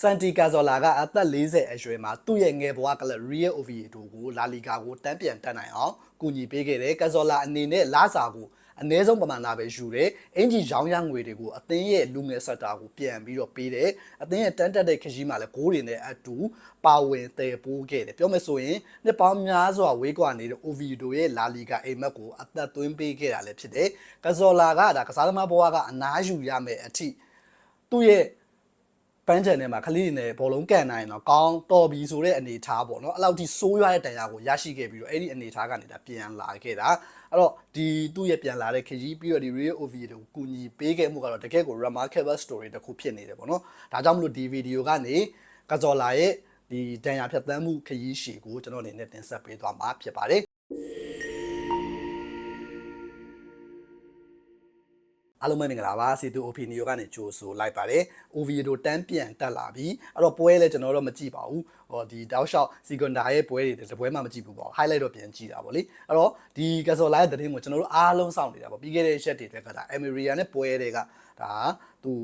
စန်တီကာဇော်လာကအသက်40အရွယ်မှာသူ့ရဲ့ငယ်ဘဝကလပ် Real Oviedo ကိုလာလီဂါကိုတန်းပြန်တက်နိုင်အောင်ကူညီပေးခဲ့တယ်ကာဇော်လာအနေနဲ့လာစာကိုအနည်းဆုံးပမာဏပဲယူတယ်အင်ဂျီရောင်းရငွေတွေကိုအသင်းရဲ့လူငယ်ဆက်တာကိုပြန်ပြီးတော့ပေးတယ်အသင်းရဲ့တန်းတက်တဲ့ခရီးမှာလည်းဂိုးတွေနဲ့အတူပါဝင်တည်ပိုးခဲ့တယ်ပြောမယ်ဆိုရင်နှစ်ပေါင်းများစွာဝေးကွာနေတဲ့ Oviedo ရဲ့လာလီဂါအိမ်မက်ကိုအသက်သွင်းပေးခဲ့တာလည်းဖြစ်တယ်ကာဇော်လာကဒါကစားသမားဘဝကအနားယူရမယ်အထိသူ့ရဲ့ ပန်းချန်ထဲမှာခလေးတွေနဲ့ဘောလုံးကန်နိုင်တော့ကောင်းတော်ပြီဆိုတဲ့အနေအထားပေါ့နော်အဲ့လောက်ထိစိုးရွားတဲ့တန်ရာကိုရရှိခဲ့ပြီးတော့အဲ့ဒီအနေအထားကနေဒါပြန်လာခဲ့တာအဲ့တော့ဒီသူ့ရဲ့ပြန်လာတဲ့ခရီးပြီးတော့ဒီ Real Oviedo ကိုကူညီပေးခဲ့မှုကတော့တကယ်ကို remarkable story တစ်ခုဖြစ်နေတယ်ပေါ့နော်ဒါကြောင့်မလို့ဒီဗီဒီယိုကနေကဇော်လာရဲ့ဒီတန်ရာဖြတ်သန်းမှုခရီးရှည်ကိုကျွန်တော်အနေနဲ့တင်ဆက်ပေးသွားမှာဖြစ်ပါတယ် အားလုံးပဲမင်္ဂလာပါစီတူ opinion ကနေကြိုဆိုလိုက်ပါတယ် Oviedo တန်းပြန်တက်လာပြီအဲ့တော့ပွဲလဲကျွန်တော်တော့မကြည့်ပါဘူးဟောဒီတောက်လျှောက် Secunda ရဲ့ပွဲတွေတပွဲမှမကြည့်ဘူးပေါ့ highlight တော့ပြန်ကြည့်တာပေါ့လေအဲ့တော့ဒီ Casola ရဲ့သတင်းကိုကျွန်တော်တို့အားလုံးစောင့်နေတာပေါ့ပြီးခဲ့တဲ့ရက်တွေတက်ကဒါ Emeria နဲ့ပွဲတွေကဒါသူ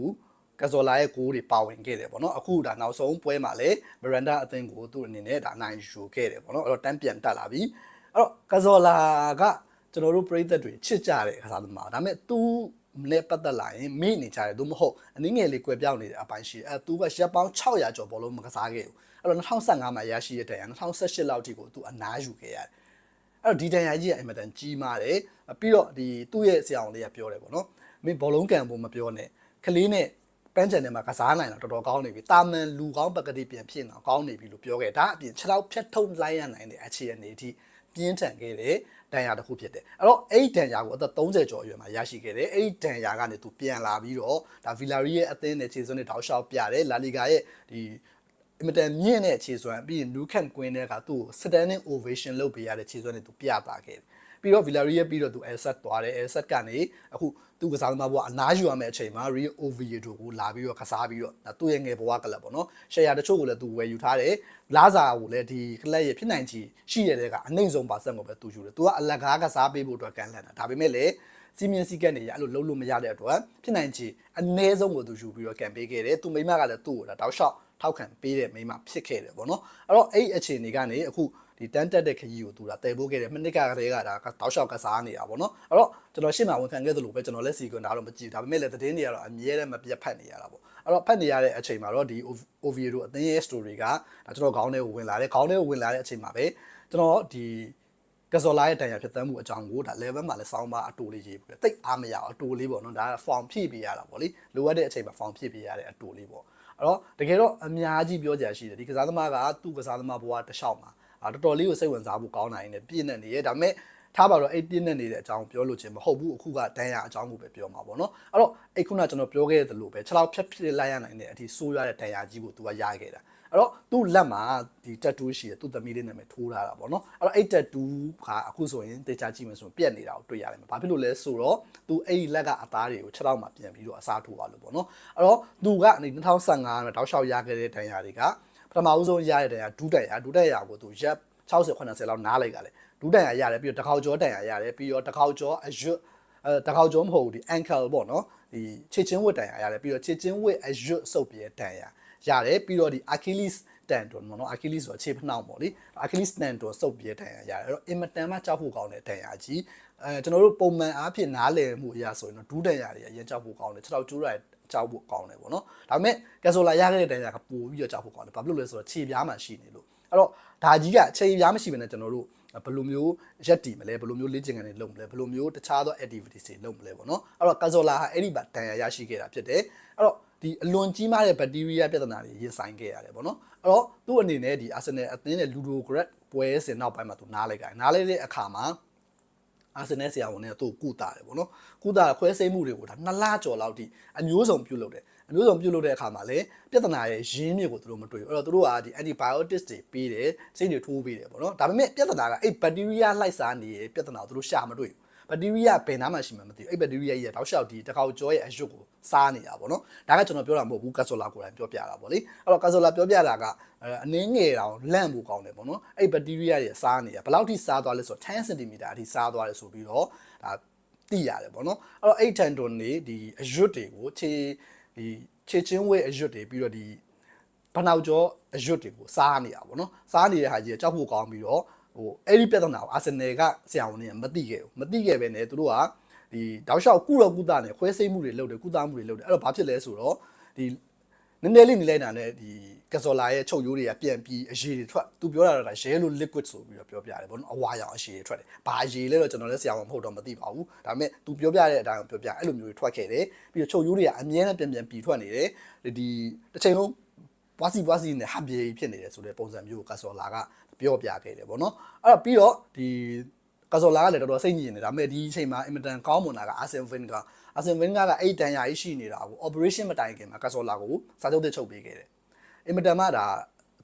ကဇော်လာရဲ့ဂိုးတွေပါဝင်ခဲ့တယ်ပေါ့နော်အခုဒါနောက်ဆုံးပွဲမှာလည်းမရန်ဒါအသင်းကိုသူ့အနေနဲ့ဒါအနိုင်ယူခဲ့တယ်ပေါ့နော်အဲ့တော့တန်းပြန်တက်လာပြီအဲ့တော့ကဇော်လာကကျွန်တော်တို့ပြည်သက်တွေချစ်ကြတဲ့ခစားသမားဒါပေမဲ့ तू နဲ့ပတ်သက်လာရင်မေ့နေကြတယ်သူမဟုတ်အနည်းငယ်လေးကွယ်ပြောင်းနေတဲ့အပိုင်းရှိတယ်အဲ तू ကရက်ပေါင်း600ကျော်ဘောလုံးမကစားခဲ့ဘူးအဲ့တော့2015မှာရရှိတဲ့တန်ရာ2018လောက်ထိကို तू အနားယူခဲ့ရတယ်အဲ့တော့ဒီတန်ရာကြီးကအင်မတန်ကြီးမားတယ်ပြီးတော့ဒီသူ့ရဲ့ဆရာအောင်လေးကပြောတယ်ပေါ့နော်မင်းဘောလုံးကန်ဖို့မပြောနဲ့ကလေးနဲ့ပန်းချန်ထဲမှာကစားနိုင်တာတော်တော်ကောင်းနေပြီတာမန်လူကောင်းပကတိပြန်ဖြစ်တော့ကောင်းနေပြီလို့ပြောခဲ့ဒါအပြင်6လောက်ဖြတ်ထုံလိုက်ရနိုင်တဲ့အခြေအနေအထိပြင်းထန်ခဲ့တယ် ဒဏ်ရာတစ်ခုဖြစ်တယ်အဲ့တော့အဲ့ဒီဒဏ်ရာကိုအသက်30ကျော်အရွယ်မှာရရှိခဲ့တယ်အဲ့ဒီဒဏ်ရာကနေသူပြန်လာပြီးတော့ဒါဗီလာရီရဲ့အသင်းနဲ့ခြေစွမ်းနဲ့တောက်လျှောက်ပြတယ်လာလီဂါရဲ့ဒီအင်မတန်မြင့်တဲ့ခြေစွမ်းပြီးရင်နူးခန့်ကွင်းတဲ့ကသူ့ကို standing ovation လုပ်ပေးရတဲ့ခြေစွမ်းနဲ့သူပြသခဲ့တယ် ပြီးတော့ Villarreal ပြီးတော့သူ Elset သွားတယ် Elset ကနေအခုသူကစားသမားဘဝအနားယူရမယ့်အချိန်မှာ Real Oviedo ကိုလာပြီးတော့ကစားပြီးတော့ဒါသူ့ရဲ့ငယ်ဘဝကလပ်ပေါ့နော်ရှယ်ယာတချို့ကိုလည်းသူဝယ်ယူထားတယ်လာစာကိုလည်းဒီကလပ်ရဲ့ဖြစ်နိုင်ချီရှိရတဲ့ကအနှိမ့်ဆုံးပါစက်ကိုပဲသူယူတယ်သူကအလကားကစားပေးဖို့အတွက်ကမ်းလှမ်းတာဒါပေမဲ့လည်းစီမင်းစီကက်နေရအဲ့လိုလုံးလို့မရတဲ့အတွက်ဖြစ်နိုင်ချီအနည်းဆုံးကိုသူယူပြီးတော့ကံပေးခဲ့တယ်သူမိမကလည်းသူ့ကိုဒါတောက်လျှောက်ထောက်ခံပေးတဲ့မိမဖြစ်ခဲ့တယ်ပေါ့နော်အဲ့တော့အဲ့ဒီအခြေအနေကနေအခု ဒီတန်းတက်တဲ့ခကြီးကိုသူတာတည်ပိုးခဲ့တယ်မိနစ်ကကလေးကဒါတောက်လျှောက်ကစားနေတာပေါ့နော်အဲ့တော့ကျွန်တော်ရှေ့မှာဝန်ခံခဲ့သလိုပဲကျွန်တော်လည်းစီကွန်တာတော့မကြည့်ဘူးဒါပေမဲ့လည်းသတင်းတွေကတော့အမြဲတမ်းမပြတ်ဖတ်နေရတာပေါ့အဲ့တော့ဖတ်နေရတဲ့အချိန်မှာတော့ဒီ Oviedo အသင်းရဲ့ story ကဒါကျွန်တော်ခေါင်းထဲကိုဝင်လာတယ်ခေါင်းထဲကိုဝင်လာတဲ့အချိန်မှာပဲကျွန်တော်ဒီကစော်လာရဲ့တန်ရာဖြစ်သမ်းမှုအကြောင်းကိုဒါ level မှာလည်းစောင်းပါအတူလေးရေးပြီးတိတ်အားမရအောင်အတူလေးပေါ့နော်ဒါက form ဖြည့်ပေးရတာပေါ့လေလိုအပ်တဲ့အချိန်မှာ form ဖြည့်ပေးရတဲ့အတူလေးပေါ့အဲ့တော့တကယ်တော့အများကြီးပြောကြရှိတယ်ဒီကစားသမားကသူ့ကစားသမားဘဝတစ်လျှောက်မှာ တော်တော်လေးကိုစိတ်ဝင်စားဖို့ကောင်းနိုင်တယ်ပြည့်နေနေရဲ့ဒါပေမဲ့ထားပါတော့အဲ့ပြည့်နေနေတဲ့အကြောင်းပြောလို့ချင်းမဟုတ်ဘူးအခုကတန်ရာအကြောင်းကိုပဲပြောမှာပေါ့နော်အဲ့တော့အဲ့ခုနကျွန်တော်ပြောခဲ့တဲ့လိုပဲ6လောက်ဖြတ်ဖြစ်လိုက်ရနိုင်တဲ့အထိဆိုးရတဲ့တန်ရာကြီးကိုသူကရခဲ့တာအဲ့တော့သူ့လက်မှာဒီတက်တူးရှိတယ်သူ့သမီးလေးနာမည်ထိုးထားတာပေါ့နော်အဲ့တော့အဲ့တက်တူးကအခုဆိုရင်တေချာကြည့်မယ်ဆိုရင်ပြက်နေတာကိုတွေ့ရတယ်ဘာဖြစ်လို့လဲဆိုတော့သူအဲ့ဒီလက်ကအသားတွေကို6လောက်မှပြန်ပြီးတော့အစားထိုးပါလို့ပေါ့နော်အဲ့တော့သူက2015မှာတောက်လျှောက်ရခဲ့တဲ့တန်ရာတွေက ပထမဦးဆုံးရတဲ့တန်ရာဒူးတန်ရာဒူးတန်ရာကိုသူရက်60 80လောက်နားလိုက်ကြတယ်ဒူးတန်ရာရတယ်ပြီးတော့တခေါက်ကျော်တန်ရာရတယ်ပြီးတော့တခေါက်ကျော်အရွတ်အဲတခေါက်ကျော်မဟုတ်ဘူးဒီ ankle ပေါ့နော်ဒီခြေချင်းဝတ်တန်ရာရတယ်ပြီးတော့ခြေချင်းဝတ်အရွတ်စုပ်ပြဲတန်ရာရတယ်ပြီးတော့ဒီ Achilles tendon ပေါ့နော် Achilles ဆိုတော့ခြေဖနှောက်ပေါ့လေ Achilles tendon စုပ်ပြဲတန်ရာရတယ်အဲ့တော့အင်မတန်မှကြောက်ဖို့ကောင်းတဲ့တန်ရာကြီး အဲကျွန်တော်တို့ပုံမှန်အားဖြင့်နားလည်မှုအရာဆိုရင်တော့ဒူးတန်ရာတွေအရင်ကြောက်ဖို့ကောင်းတယ်6တော့ကျိုးရကြောက်ဖို့ကောင်းတယ်ပေါ့နော်ဒါပေမဲ့ကက်ဆိုလာရခဲ့တဲ့တန်ရာကပိုပြီးတော့ကြောက်ဖို့ကောင်းတယ်ဘာဖြစ်လို့လဲဆိုတော့ခြေပြားမှရှိနေလို့အဲ့တော့ဒါကြီးကခြေပြားမရှိဘဲနဲ့ကျွန်တော်တို့ဘယ်လိုမျိုးရက်တီမလဲဘယ်လိုမျိုးလေ့ကျင့်ခန်းတွေလုပ်မလဲဘယ်လိုမျိုးတခြားသော activities တွေလုပ်မလဲပေါ့နော်အဲ့တော့ကဇော်လာဟာအဲ့ဒီပါတန်ရာရရှိခဲ့တာဖြစ်တယ်အဲ့တော့ဒီအလွန်ကြီးမားတဲ့ဘက်တီးရီးယားပြဿနာတွေရင်ဆိုင်ခဲ့ရတယ်ပေါ့နော်အဲ့တော့သူ့အနေနဲ့ဒီ Arsenal အသင်းရဲ့ Ludogorets ပွဲစဉ်နောက်ပိုင်းမှာသူနားလိုက်ကြတယ်နားလိုက်တဲ့အခါမှာ အာဆင်နယ်ဆရာဝန်နဲ့သူ့ကုတာတယ်ပေါ့နော်ကုတာခွဲစိတ်မှုတွေကိုဒါနှစ်လကျော်လောက်ထိအမျိုးစုံပြုတ်လုပ်တယ်အမျိုးစုံပြုတ်လုပ်တဲ့အခါမှာလည်းပြဿနာရဲ့ရင်းမြစ်ကိုသူတို့မတွေ့ဘူးအဲ့တော့သူတို့ကဒီ antibiotics တွေပေးတယ်စိတ်တွေထိုးပေးတယ်ပေါ့နော်ဒါပေမဲ့ပြဿနာကအဲ့ bacteria လှိုက်စားနေတဲ့ပြဿနာကိုသူတို့ရှာမတွေ့ဘူး ဘက်တီးရီးယားဘယ်နားမှရှိမှမသိဘူးအဲ့ဘက်တီးရီးယားကြီးကတောက်လျှောက်ဒီတစ်ခေါက်ကြောရဲ့အရွတ်ကိုစားနေတာပေါ့နော်ဒါကကျွန်တော်ပြောတာမဟုတ်ဘူးကတ်ဆိုလာကိုယ်တိုင်ပြောပြတာပေါ့လေအဲ့တော့ကတ်ဆိုလာပြောပြတာကအနည်းငယ်တောင်လန့်ဖို့ကောင်းတယ်ပေါ့နော်အဲ့ဘက်တီးရီးယားတွေစားနေတာဘယ်လောက်ထိစားသွားလဲဆိုတော့10 cm အထိစားသွားတယ်ဆိုပြီးတော့ဒါသိရတယ်ပေါ့နော်အဲ့တော့အဲ့တန်တွန်နေဒီအရွတ်တွေကိုခြေဒီခြေချင်းဝဲအရွတ်တွေပြီးတော့ဒီဘနောက်ကျော်အရွတ်တွေကိုစားနေတာပေါ့နော်စားနေတဲ့ဟာကြီးကကြောက်ဖို့ကောင်းပြီးတော့ ဟိုအဲ့ဒီပြဿနာကိုအာဆင်နယ်ကဆရာဝန်တွေကမသိခဲ့ဘူးမသိခဲ့ပဲနဲ့သူတို့ကဒီတောက်လျှောက်ကုတော့ကုသနဲ့ခွဲစိတ်မှုတွေလုပ်တယ်ကုသမှုတွေလုပ်တယ်အဲ့တော့ဘာဖြစ်လဲဆိုတော့ဒီနည်းနည်းလေးနေလိုက်တာနဲ့ဒီကစော်လာရဲ့ချုပ်ရိုးတွေကပြန်ပြီးအရည်တွေထွက်သူပြောတာတော့ရဲလို liquid ဆိုပြီးတော့ပြောပြတယ်ဗောနော်အဝါရောင်အရည်တွေထွက်တယ်ဘာအရည်လဲတော့ကျွန်တော်လည်းဆရာဝန်မဟုတ်တော့မသိပါဘူးဒါပေမဲ့သူပြောပြတဲ့အတိုင်းပြောပြအဲ့လိုမျိုးတွေထွက်ခဲ့တယ်ပြီးတော့ချုပ်ရိုးတွေကအမြဲတမ်းပြန်ပြန်ပြီးထွက်နေတယ်ဒီတစ်ချိန်လုံးပွားစီပွားစီနဲ့ဟပ်ပြေဖြစ်နေတယ်ဆိုတဲ့ပုံစံမျိုးကိုကဆော်လာက ပြောပြခဲ့တယ်ဗောနော်အဲ့တော့ပြီးတော့ဒီကဆော်လာကလည်းတော်တော်စိတ်ညစ်နေတယ်ဒါပေမဲ့ဒီအချိန်မှာအင်မတန်ကောင်းမွန်တာကအာဆင်ဗင်ကအာဆင်ဗင်ကကအဲ့တန်ရာကြီးရှိနေတာကို operation မတိုင်ခင်မှာကဆော်လာကိုစာချုပ်တစ်ချုပ်ပေးခဲ့တယ်အင်မတန်မှဒါ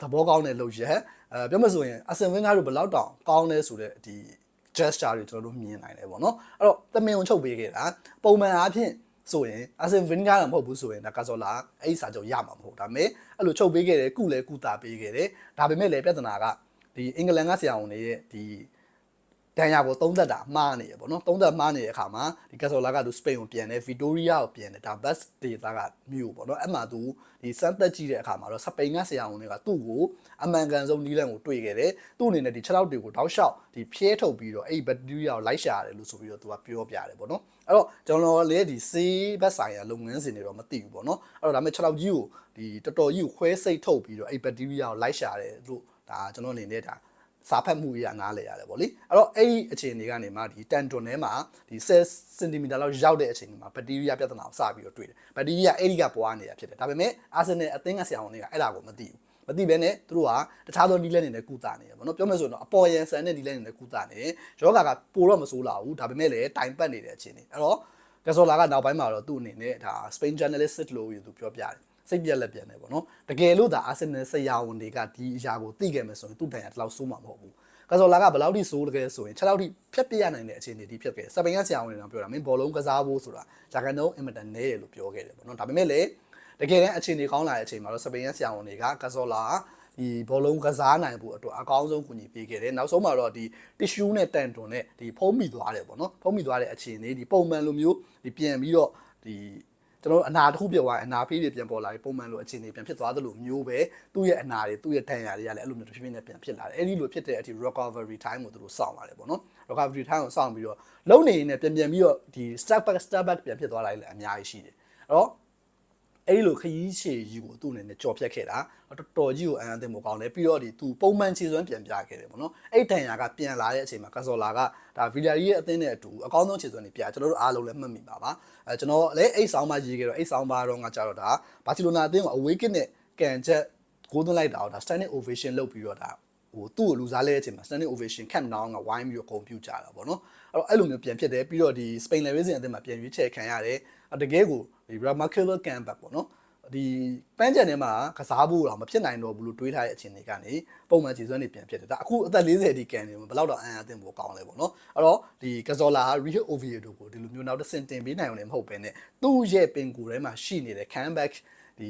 သဘောကောင်းတဲ့လုပ်ရက်အဲပြောမဆိုရင်အာဆင်ဗင်ကတို့ဘယ်လောက်တောင်ကောင်းလဲဆိုတဲ့ဒီ gesture တွေကျွန်တော်တို့မြင်နိုင်တယ်ပေါ့နော်အဲ့တော့တမင်ုံချုပ်ပေးခဲ့တာပုံမှန်အားဖြင့်ဆိုရင်အာဆင်ဗင်ကားတော့မဟုတ်ဘူးဆိုရင်ဒါကဆော်လာအဲ့ဒီစာချုပ်ရမှာမဟုတ်ဒါပေမဲ့အဲ့လိုချုပ်ပေးခဲ့တယ်ကုလည်းကုတာပေးခဲ့တယ်ဒါပေမဲ့လည်းပြဿနာက ဒီအင်္ဂလန်ကဆရာဝန်တွေရဲ့ဒီတန်ရာကိုသုံးသက်တာမှားနေရပေါ့နော်သုံးသက်မှားနေတဲ့အခါမှာဒီကဆော်လာကသူစပိန်ကိုပြန်တယ်ဗီတိုရီးယားကိုပြန်တယ်ဒါဘတ်ဒေတာကမြို့ပေါ့နော်အဲ့မှာသူဒီစမ်းသက်ကြည့်တဲ့အခါမှာတော့စပိန်ကဆရာဝန်တွေကသူ့ကိုအမှန်ကန်ဆုံးနီးလန်ကိုတွေ့ခဲ့တယ်သူ့အနေနဲ့ဒီ6လောက်တွေကိုတောက်လျှောက်ဒီဖျဲထုတ်ပြီးတော့အဲ့ဒီဘက်တီးရီးယားကိုလိုက်ရှာရတယ်လို့ဆိုပြီးတော့သူကပြောပြတယ်ပေါ့နော်အဲ့တော့ကျွန်တော်လည်းဒီဆေးဘက်ဆိုင်ရာလုပ်ငန်းစဉ်တွေတော့မသိဘူးပေါ့နော်အဲ့တော့ဒါပေမဲ့6လောက်ကြီးကိုဒီတော်တော်ကြီးကိုခွဲစိတ်ထုတ်ပြီးတော့အဲ့ဘက်တီးရီးယားကိုလိုက်ရှာတယ်လို့ ဒါကျွန်တော်အနေနဲ့ဒါစာဖတ်မှုရနားလဲရတယ်ဗောလေအဲ့တော့အဲ့ဒီအခြေအနေကနေမှဒီတန်တွန်ထဲမှာဒီ10စင်တီမီတာလောက်ရောက်တဲ့အချိန်မှာဘက်တီးရီးယားပြဿနာကိုစပြီးတော့တွေ့တယ်ဘက်တီးရီးယားအဲ့ဒီကပွားနေတာဖြစ်တယ်ဒါပေမဲ့အာဆင်နယ်အသင်းကဆရာဝန်တွေကအဲ့ဒါကိုမသိဘူးမသိဘဲနဲ့သူတို့ကတခြားသောဒီလက်နေနဲ့ကုသနေတယ်ဗောနော်ပြောမယ်ဆိုရင်တော့အပေါ်ယံဆန်တဲ့ဒီလက်နေနဲ့ကုသနေတယ်ယောဂါကပိုတော့မဆိုးလာဘူးဒါပေမဲ့လည်းတိုင်ပတ်နေတဲ့အခြေအနေအဲ့တော့ကဆော်လာကနောက်ပိုင်းမှာတော့သူ့အနေနဲ့ဒါ Spain journalist လို့ယူသူပြောပြတယ် စိတ်ပြက်လက်ပြန်တယ်ဗောနော်တကယ်လို့ဒါအာဆင်နယ်ဆရာဝန်တွေကဒီအရာကိုသိခဲ့မယ်ဆိုရင်သူ့တန်ရတလောက်ဆိုးမှာမဟုတ်ဘူးကဆော်လာကဘယ်လောက်ထိဆိုးတကယ်ဆိုရင်6လောက်ထိဖြတ်ပြရနိုင်တဲ့အခြေအနေဒီဖြစ်ခဲ့တယ်စပိန်ကဆရာဝန်တွေကပြောတာမင်းဘောလုံးကစားဖို့ဆိုတာဂျာကန်တုံးအင်မတန်နဲတယ်လို့ပြောခဲ့တယ်ဗောနော်ဒါပေမဲ့လည်းတကယ်တမ်းအခြေအနေကောင်းလာတဲ့အချိန်မှာတော့စပိန်ကဆရာဝန်တွေကကဆော်လာဒီဘောလုံးကစားနိုင်ဖို့အတွက်အကောင်းဆုံးကူညီပေးခဲ့တယ်နောက်ဆုံးမှာတော့ဒီ tissue နဲ့တန်တွန်နဲ့ဒီဖုံးမိသွားတယ်ပေါ့နော်ဖုံးမိသွားတဲ့အခြေအနေဒီပုံမှန်လိုမျိုးဒီပြန်ပြီးတော့ဒီ ကျွန်တော်တို့အနာတစ်ခုပြတ်သွားရင်အနာဖေးတွေပြန်ပေါ်လာပြီးပုံမှန်လိုအခြေအနေပြန်ဖြစ်သွားသလိုမျိုးပဲသူ့ရဲ့အနာတွေသူ့ရဲ့ဒဏ်ရာတွေကလည်းအဲ့လိုမျိုးတစ်ဖြည်းဖြည်းနဲ့ပြန်ဖြစ်လာတယ်အဲ့ဒီလိုဖြစ်တဲ့အထိ recovery time ကိုသူတို့စောင့်ပါတယ်ပေါ့နော် recovery time ကိုစောင့်ပြီးတော့လုံနေနေပြန်ပြန်ပြီးတော့ဒီ step back step back ပြန်ဖြစ်သွားတာလည်းအများကြီးရှိတယ်အဲ့တော့ အဲ့ဒီလိုခရီးရှည်ကြီးကိုသူ့အနေနဲ့ကြော်ဖြတ်ခဲ့တာတော်တော်ကြီးကိုအံ့အသင့်မို့ကောင်းတယ်ပြီးတော့ဒီသူပုံမှန်ခြေစွမ်းပြန်ပြခဲ့တယ်ပေါ့နော်အဲ့ဒဏ်ရာကပြန်လာတဲ့အချိန်မှာကဆော်လာကဒါဗီလာရီရဲ့အသင်းနဲ့အတူအကောင်းဆုံးခြေစွမ်းတွေပြကျွန်တော်တို့အားလုံးလည်းမှတ်မိပါပါအဲကျွန်တော်လည်းအဲ့ဆောင်းပါရေးခဲ့တော့အဲ့ဆောင်းပါတော့ငါကြတော့ဒါဘာစီလိုနာအသင်းကို awaken နဲ့ကန်ချက်ဂိုးသွင်းလိုက်တာတော့ဒါ standing ovation လုပ်ပြီးတော့ဒါဟိုသူ့ကိုလူစားလဲတဲ့အချိန်မှာ standing ovation camp down ကဝိုင်းပြီးတော့ဂုဏ်ပြုကြတာပေါ့နော်အဲ့တော့အဲ့လိုမျိုးပြန်ဖြစ်တယ်ပြီးတော့ဒီ Spain level စဉ်အသင်းမှာပြန်ရွေးချယ်ခံရတယ်တကယ်ကို ဒီ remarkable comeback ပေါ့နော်ဒီပန်းချန်ထဲမှာကစားဖို့တော့မဖြစ်နိုင်တော့ဘူးလို့တွေးထားတဲ့အချိန်တွေကနေပုံမှန်ခြေစွမ်းတွေပြန်ဖြစ်တယ်ဒါအခုအသက်40အထိကန်နေဘယ်လောက်တော့အန်အသင့်ဖို့ကောင်းလဲပေါ့နော်အဲ့တော့ဒီကဇော်လာ Rio Oviedo ကိုဒီလိုမျိုးနောက်တစ်ဆင့်တင်ပေးနိုင်အောင်လည်းမဟုတ်ပဲねသူ့ရဲ့ပင်ကူထဲမှာရှိနေတဲ့ comeback ဒီ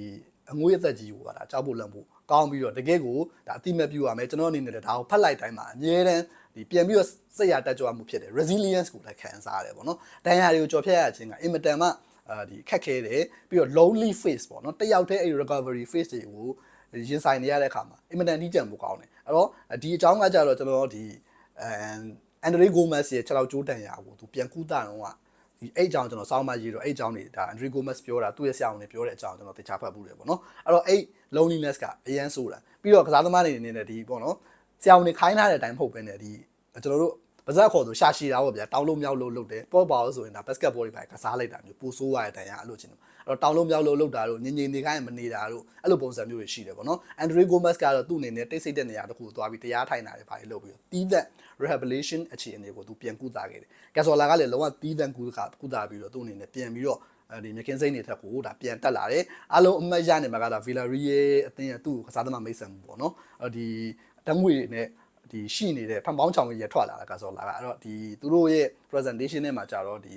အငွေးအသက်ကြီးကိုကဒါကြောက်ဖို့လန့်ဖို့ကောင်းပြီးတော့တကယ်ကိုဒါအတိမတ်ပြရမယ်ကျွန်တော်အနေနဲ့ဒါကိုဖတ်လိုက်တိုင်းမှာအမြဲတမ်းဒီပြန်ပြီးတော့စိတ်ရတက်ကြွမှုဖြစ်တယ် resilience ကိုလည်းခံစားရတယ်ပေါ့နော်ဒဏ်ရာတွေကိုကြော်ဖြတ်ရခြင်းကအင်မတန်မှ အာဒီခက်ခဲတယ်ပြီးတော့ lonely face ပေါ့နော်တယောက်တည်းအဲ့ recovery face တွေကိုရင်ဆိုင်နေရတဲ့အခါမှာအင်မတန်ကြီးကြံမှုကောင်းတယ်အဲ့တော့ဒီအကြောင်းကကြတော့ကျွန်တော်ဒီအန်အန်ဒရီဂိုမက်စ်ရဲ့6လောက်ကျိုးတန်ရာကိုသူပြန်ကူးတာတော့ဒီအဲ့အကြောင်းကျွန်တော်စောင်းမရေးတော့အဲ့အကြောင်းတွေဒါအန်ဒရီဂိုမက်စ်ပြောတာသူ့ရဲ့ဆရာဝန်တွေပြောတဲ့အကြောင်းကျွန်တော်တခြားဖတ်ဘူးတယ်ပေါ့နော်အဲ့တော့အဲ့ loneliness ကအရန်ဆိုးတာပြီးတော့ကစားသမားတွေအနေနဲ့ဒီပေါ့နော်ဆရာဝန်တွေခိုင်းထားတဲ့အတိုင်းမဟုတ်ဘဲနဲ့ဒီကျွန်တော်တို့ ပါဇက်ခေါ်ဆိုရှာရှည်တာပေါ့ဗျာတောင်းလို့မြောက်လို့လုပ်တယ်ပေါ့ပါလို့ဆိုရင်ဒါဘတ်စကတ်ဘောတွေပဲကစားလိုက်တာမျိုးပူဆိုးရတဲ့တိုင်ရအဲ့လိုချင်တယ်အဲ့တော့တောင်းလို့မြောက်လို့လုပ်တာတို့ငငနေခိုင်းမနေတာတို့အဲ့လိုပုံစံမျိုးတွေရှိတယ်ပေါ့နော်အန်ဒရီဂိုမက်စ်ကတော့သူ့အနေနဲ့တိတ်ဆိတ်တဲ့နေရာတစ်ခုကိုသွားပြီးတရားထိုင်တာတွေပါလုပ်ပြီးတီးသက် rehabilitation အခြေအနေကိုသူပြန်ကူတာခဲ့တယ်ကက်ဆော်လာကလည်းလုံးဝတီးသက်ကူတာကူတာပြီးတော့သူ့အနေနဲ့ပြန်ပြီးတော့အဲဒီမြခင်စိမ့်နေထက်ကိုဒါပြန်တက်လာတယ်အားလုံးအမှတ်ရနေမှာကတော့ Villarreal အသင်းရဲ့သူ့ကိုကစားသမားမိတ်ဆက်မှုပေါ့နော်အဲဒီတငွေနဲ့ ဒီရှိနေတဲ့ဖန်ပေါင်းချောင်ကြီးရထွက်လာတာကဆိုလာကအဲ့တော့ဒီသူတို့ရဲ့ presentation ထဲမှာကြတော့ဒီ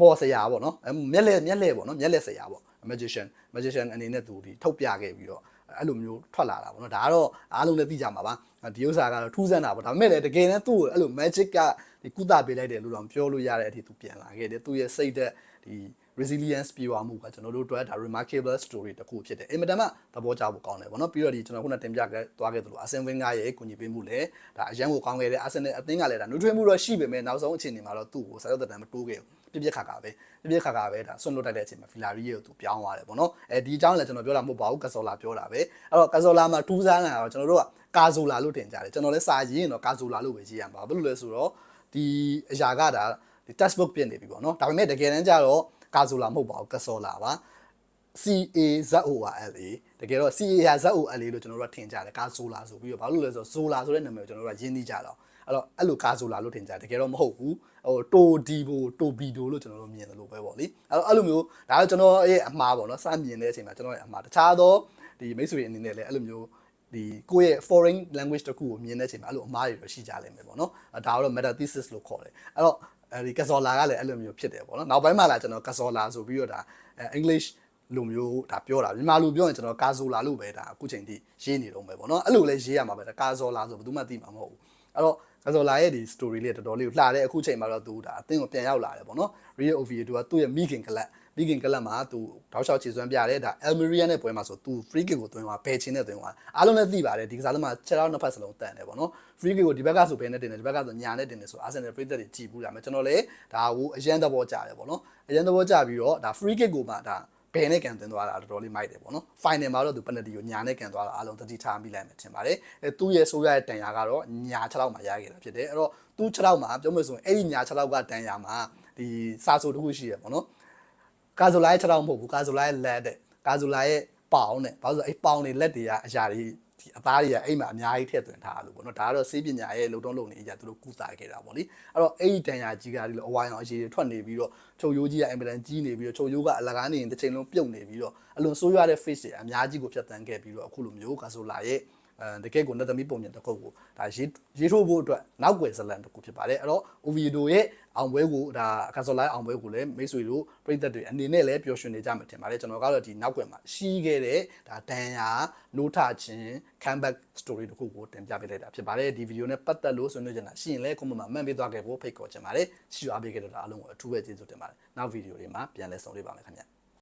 မော်ဆရာပေါ့နော်မျက်လဲမျက်လဲပေါ့နော်မျက်လဲဆရာပေါ့ magician magician အနေနဲ့သူဒီထုတ်ပြခဲ့ပြီးတော့အဲ့လိုမျိုးထွက်လာတာပေါ့နော်ဒါကတော့အားလုံးလည်းသိကြမှာပါဒီဥစ္စာကတော့ထူးဆန်းတာပေါ့ဒါပေမဲ့လည်းတကယ်နဲ့သူ့ကိုအဲ့လို magic ကဒီကုသပေးလိုက်တယ်လို့တော့ပြောလို့ရတဲ့အထိသူပြန်လာခဲ့တယ်သူရဲ့စိတ်သက်ဒီ resilience ပြေဝမှုကကျွန်တော်တို့အတွက်ဒါ remarkable story တစ်ခုဖြစ်တယ်အင်မတန်မှသဘောကျဖို့ကောင်းတယ်ပေါ့နော်ပြီးတော့ဒီကျွန်တော်ခုနတင်ပြခဲ့သွားခဲ့သလိုအာဆင်ဝင်းကရဲ့ကူညီပေးမှုလည်းဒါအရန်ကိုကောင်းခဲ့တယ်အာဆင်နယ်အသင်းကလည်းဒါနှွေးထွေးမှုတော့ရှိပေမဲ့နောက်ဆုံးအခြေအနေမှာတော့သူ့ကိုစာရုပ်သက်တမ်းမတိုးခဲ့ဘူးပြပြခါခါပဲပြပြခါခါပဲဒါဆွန့်လွတ်တိုက်တဲ့အချိန်မှာဖီလာရီရဲ့ကိုသူပြောင်းသွားတယ်ပေါ့နော်အဲဒီအကြောင်းလည်းကျွန်တော်ပြောတာမဟုတ်ပါဘူးကဆော်လာပြောတာပဲအဲ့တော့ကဆော်လာမှာထူးဆန်းလာတော့ကျွန်တော်တို့ကကာဇိုလာလို့တင်ကြတယ်ကျွန်တော်လည်းစာရေးရင်တော့ကာဇိုလာလို့ပဲရေးရမှာဘာလို့လဲဆိုတော့ဒီအရာကဒါဒီ textbook ပြင်နေပြီပေါ့နော်ဒါပေမဲ့တကယ်တမ်းကျတော့ ကာဇိုလာမဟုတ်ပါဘူးကဆော်လာပါ C A Z O R L A တကယ်တော့ C A ဟာ Z O L A လို့ကျွန်တော်တို့ကထင်ကြတယ်ကာဆိုလာဆိုပြီးတော့ဘာလို့လဲဆိုတော့ဆိုလာဆိုတဲ့နာမည်ကိုကျွန်တော်တို့ကရင်းနှီးကြတော့အဲ့တော့အဲ့လိုကာဆိုလာလို့ထင်ကြတယ်တကယ်တော့မဟုတ်ဘူးဟိုတိုဒီဘိုတိုဘီဒိုလို့ကျွန်တော်တို့မြင်တယ်လို့ပဲပေါ့လေအဲ့တော့အဲ့လိုမျိုးဒါတော့ကျွန်တော်ရဲ့အမှားပေါ့နော်စမြင်တဲ့အချိန်မှာကျွန်တော်ရဲ့အမှားတခြားသောဒီမိတ်ဆွေအနေနဲ့လည်းအဲ့လိုမျိုးဒီကိုယ့်ရဲ့ foreign language တစ်ခုကိုမြင်တဲ့အချိန်မှာအဲ့လိုအမှားတွေတော့ရှိကြလိမ့်မယ်ပေါ့နော်အဲ့ဒါကတော့ meta thesis လို့ခေါ်တယ်အဲ့တော့ အဲဒီကဆော်လာကလည်းအဲ့လိုမျိုးဖြစ်တယ်ပေါ့နော်နောက်ပိုင်းမှာလာကျွန်တော်ကဆော်လာဆိုပြီးတော့ဒါ English လိုမျိုးဒါပြောတာမြန်မာလိုပြောရင်ကျွန်တော်ကာဇိုလာလို့ပဲဒါအခုချိန်ထိရေးနေတော့မယ်ပေါ့နော်အဲ့လိုလဲရေးရမှာပဲဒါကာဇိုလာဆိုဘယ်သူမှသိမှာမဟုတ်ဘူးအဲ့တော့ကာဇိုလာရဲ့ဒီ story လေးတော်တော်လေးကိုလှတဲ့အခုချိန်မှာတော့သူဒါအသင်းကိုပြန်ရောက်လာတယ်ပေါ့နော် Rio Oviedo ကသူ့ရဲ့ Mikin Club Mikin Club မှာသူတောက်လျှောက်ခြေစွမ်းပြတယ်ဒါ Almeria နဲ့ပွဲမှာဆိုသူ free kick ကိုသွင်းသွားဘယ်ချင်းနဲ့သွင်းသွားအားလုံးလည်းသိပါတယ်ဒီကစားသမား6လောက်နှစ်ဖက်စလုံးတန်တယ်ပေါ့နော် free kick ကိုဒီဘက်ကဆိုဘယ်နဲ့တင်တယ်ဒီဘက်ကဆိုညာနဲ့တင်တယ်ဆို Arsenal ပြည်သက်တွေကြည်ဘူးဒါပေမဲ့ကျွန်တော်လည်းဒါကိုအရန်သဘောကျတယ်ပေါ့နော်အရန်သဘောကျပြီးတော့ဒါ free kick ကိုမှဒါဘယ်နဲ့ကန်သွင်းသွားတာတော်တော်လေးမိုက်တယ်ပေါ့နော် final မှာတော့သူ penalty ကိုညာနဲ့ကန်သွားတာအားလုံးတတိထားမိလိုက်မယ်ထင်ပါတယ်အဲသူ့ရဲ့ဆိုးရတဲ့တန်ရာကတော့ညာ6လောက်မှာရခဲ့တာဖြစ်တယ်အဲ့တော့သူ့6လောက်မှာပြောမယ်ဆိုရင်အဲ့ဒီညာ6လောက်ကတန်ရာမှာဒီစာဆိုတစ်ခုရှိရပေါ့နော် ကာဇိုလာရဲ့6လောက်မဟုတ်ဘူးကာဇိုလာရဲ့လက်တဲ့ကာဇိုလာရဲ့ပေါင်နဲ့ဘာလို့ဆိုအဲ့ပေါင်တွေလက်တွေကအရာတွေဒီအသားတွေကအိမ်မှာအများကြီးထည့်သွင်းထားလို့ပေါ့နော်ဒါကတော့စေးပညာရဲ့လုံတုံးလုံနေအရာသူတို့ကုသခဲ့တာပေါ့လေအဲ့တော့အဲ့ဒီတန်ရာကြီးကဒီလိုအဝိုင်းအောင်အရေးတွေထွက်နေပြီးတော့ချုပ်ရိုးကြီးကအင်ပလန်ကြီးနေပြီးတော့ချုပ်ရိုးကအလကားနေရင်တစ်ချိန်လုံးပြုတ်နေပြီးတော့အလွန်ဆိုးရွားတဲ့ face တွေအများကြီးကိုဖြတ်တန်းခဲ့ပြီးတော့အခုလိုမျိုးကာဆိုလာရဲ့အဲ တကယ်ကိုနတ်သမီးပုံမြင်တစ်ခုကိုဒါရေးရေးထိုးဖို့အတွက်နောက်ွယ်ဇလန်တစ်ခုဖြစ်ပါတယ်အဲ့တော့ Oviedo ရဲ့အောင်ပွဲကိုဒါကာဆိုလာအောင်ပွဲကိုလည်းမိတ်ဆွေတို့ပြည်သက်တွေအနေနဲ့လည်းပျော်ရွှင်နေကြမှာထင်ပါတယ်ကျွန်တော်ကတော့ဒီနောက်ွယ်မှာရှိခဲ့တဲ့ဒါဒန်ယာနိုးထချင်း comeback story တစ်ခုကိုတင်ပြပေးလိုက်တာဖြစ်ပါတယ်ဒီဗီဒီယိုနဲ့ပတ်သက်လို့ဆွေးနွေးချင်တာရှိရင်လည်း comment မှာမှတ်ပေးသွားခဲ့ဖို့ဖိတ်ခေါ်ချင်ပါတယ်ရှိရပေးခဲ့တဲ့အားလုံးကိုအထူးပဲကျေးဇူးတင်ပါတယ်နောက်ဗီဒီယိုတွေမှာပြန်လည်ဆုံတွေ့ပါမယ်ခင်ဗျ